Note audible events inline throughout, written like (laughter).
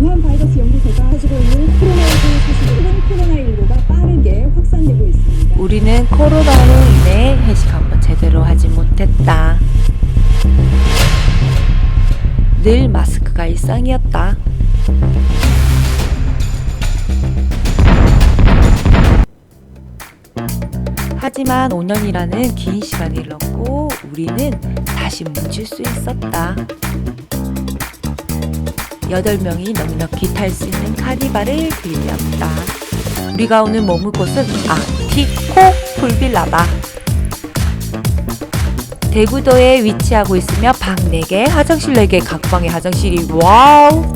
우한 바이러스 연구소가 가지고 있는 코로나19 사실은 코로나19가 빠르게 확산되고 있습니다. 우리는 코로나로 인해 회식 한번 제대로 하지 못했다. 늘 마스크가 일상이었다. 하지만 5년이라는 긴 시간이 흘렀고 우리는 다시 뭉칠 수 있었다. 8명이 넉넉히 탈 수 있는 카니발을 빌렸다. 우리가 오늘 머물 곳은 아 티코 풀빌라다. 대구도에 위치하고 있으며 방 4개, 화장실 4개, 각 방에 화장실이 와우!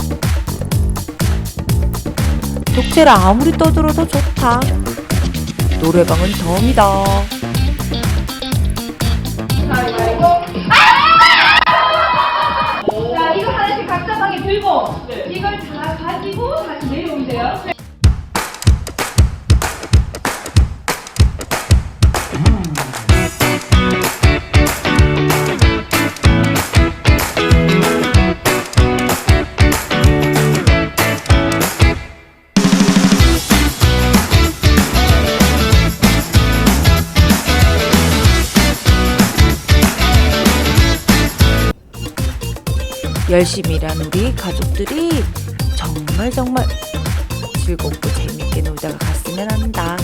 독채라 아무리 떠들어도 좋다. 노래방은 덤이다. 내려오세요. 열심히 일한 우리 가족들이 정말 정말 즐겁고 재밌게 놀다가 갔으면 한다.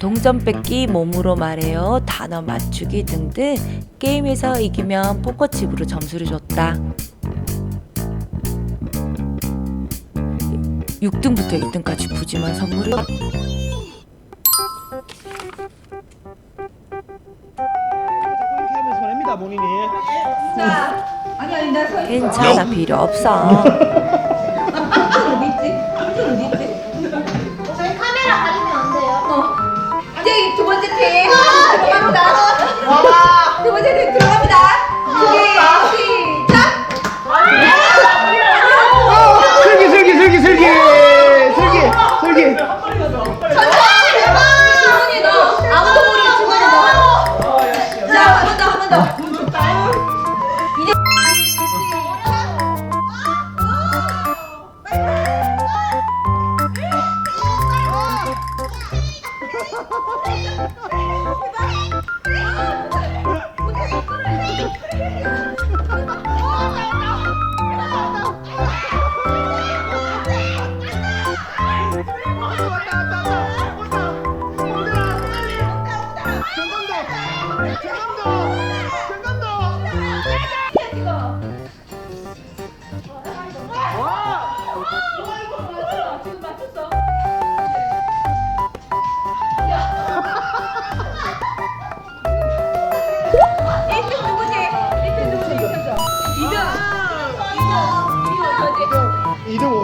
동전 뺏기, 몸으로 말해요, 단어 맞추기 등등 게임에서 이기면 포커칩으로 점수를 줬다. 6등부터 1등까지 푸짐한 선물을 괜찮아 필요 없어. (laughs) 저희 카메라 가리면 안 돼요. 이제 두 번째 팀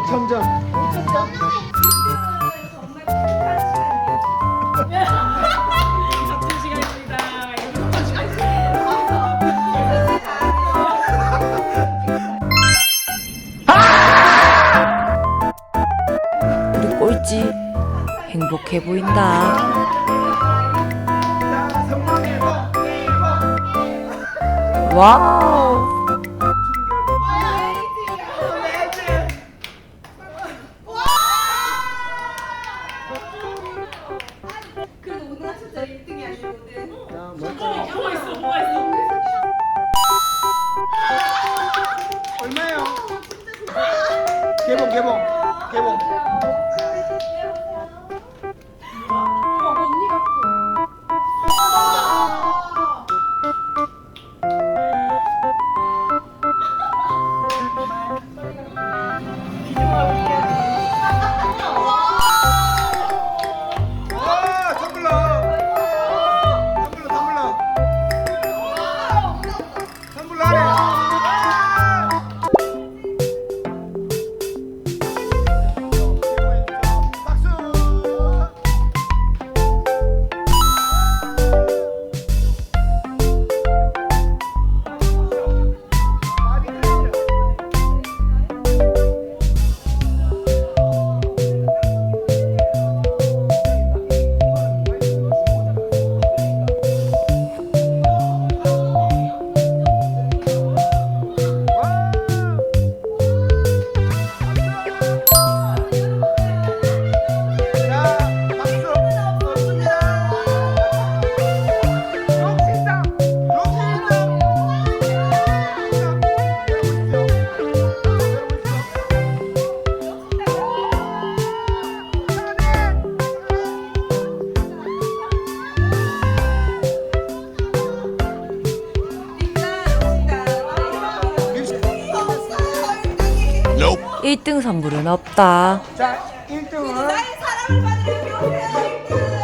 2등. 2등. 2등 5천점 우리 꼴찌 행복해 보인다. 와우. 아 1등 선물은 없다. 자 1등은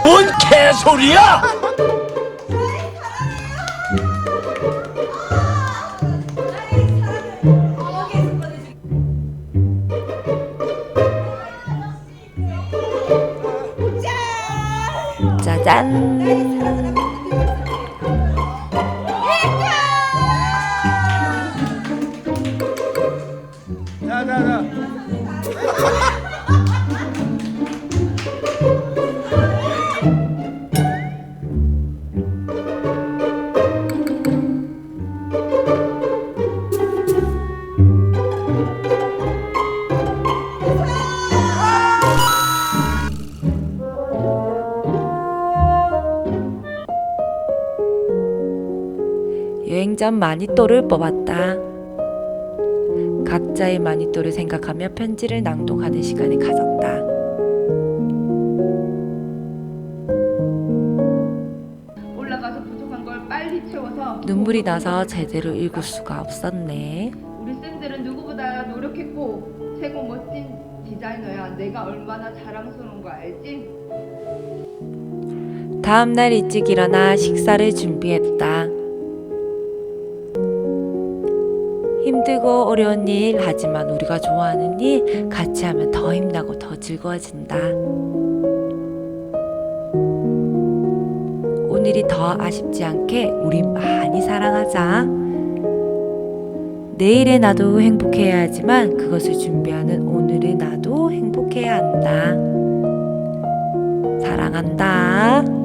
뭔 개소리야 짜잔. 여행전 마니또를 뽑았다. 각자의 마니또를 생각하며 편지를 낭독하는 시간을 가졌다. 올라가서 부족한 걸 빨리 채워서 눈물이 나서 제대로 읽을 수가 없었네. 우리 쌤들은 누구보다 노력했고 최고 멋진 디자이너야. 내가 얼마나 자랑스러운 거 알지? 다음 날 일찍 일어나 식사를 준비했다. 힘들고 어려운 일, 하지만 우리가 좋아하는 일 같이 하면 더 힘나고 더 즐거워진다. 오늘이 더 아쉽지 않게 우리 많이 사랑하자. 내일의 나도 행복해야 하지만 그것을 준비하는 오늘의 나도 행복해야 한다. 사랑한다.